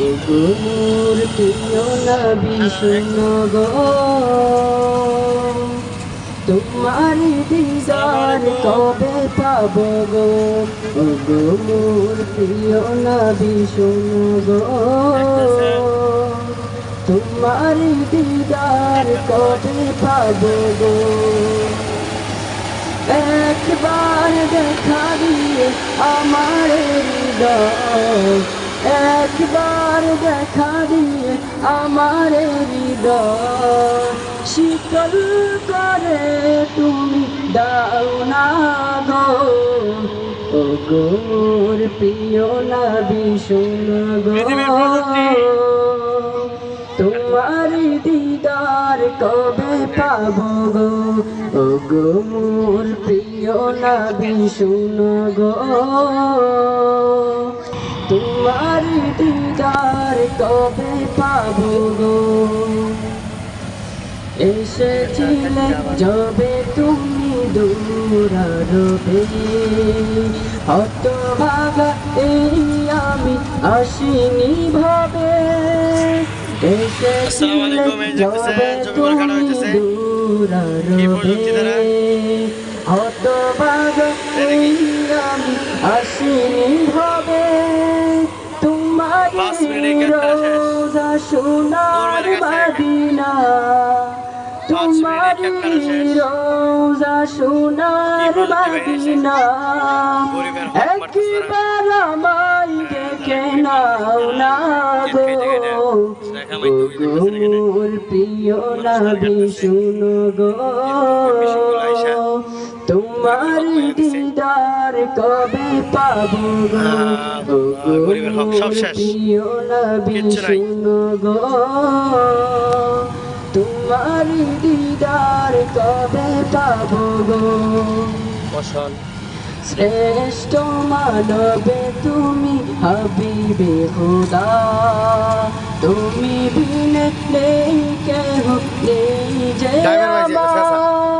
মোর প্রিয় নবী, শুনো তোমার দিদার কবে পাব গো? গো মোর প্রিয় নবী, শুনো তোমার দিদার কবে পাব গো? একবার দেখা দিয়ে আমার হৃদয় একবার দেখা দিয়ে আমার হৃদয় শীতল করে তুমি দাও না গো। ও গো মোর প্রিয় নবী শুন গো। তোমার দিদার কবে পাব গো? ও গো মোর প্রিয় নবী শুন গো। তোমার দিদার কবে পাব গো? এসেছিলে যবে তুমি দূরারবে হত ভাগা এই আমি আসিনি ভাবে। এসেছিলে যবে তুমি। দূরারবে গো দেখা মাই দুই দিন বেঁচে গেলে। মোর প্রিয় নবী শুনো গো তোমার দিদার কবে পাবো। প্রিয় নবী শুনো গো। তোমার দিদার কবে পাবো গো? শ্রেষ্ঠ মানবে তুমি হাবিবে খোদা। তুমি বিনে নেই কেহ নেই যে আমার।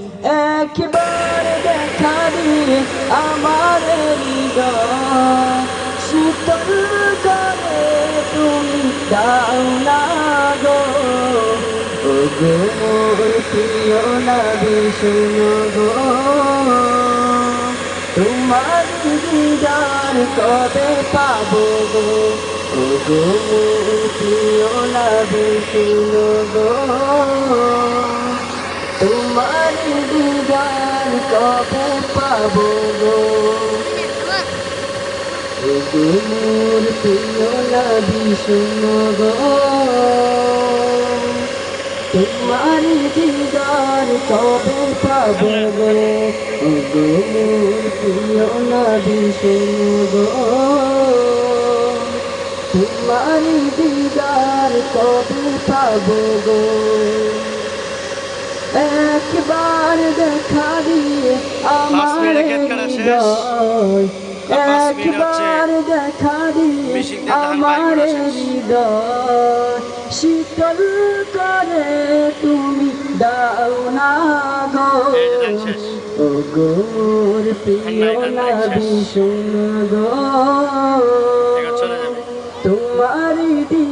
একবার দেখা দিয়ে আমার শীতল করে তুমি দাও না গো। ও মোর প্রিয় নবী শুনো গো। তোমার দিদার কবে পাবো গো? প্রিয় নবী শুনো গো তোমার কবে পাবো মোর প্রিয় নবী শুনো গো। তোমার দিদার কবে পাবো মোর প্রিয় নবী তোমার দিদার কবে পাবো গো? দেখা দিয়ে আমার একবার দেখা দিয়ে আমার হৃদয় শীতল করে তুমি দাও না গো। ও গো মোর প্রিয় নবী। শুনো গো। তোমার দি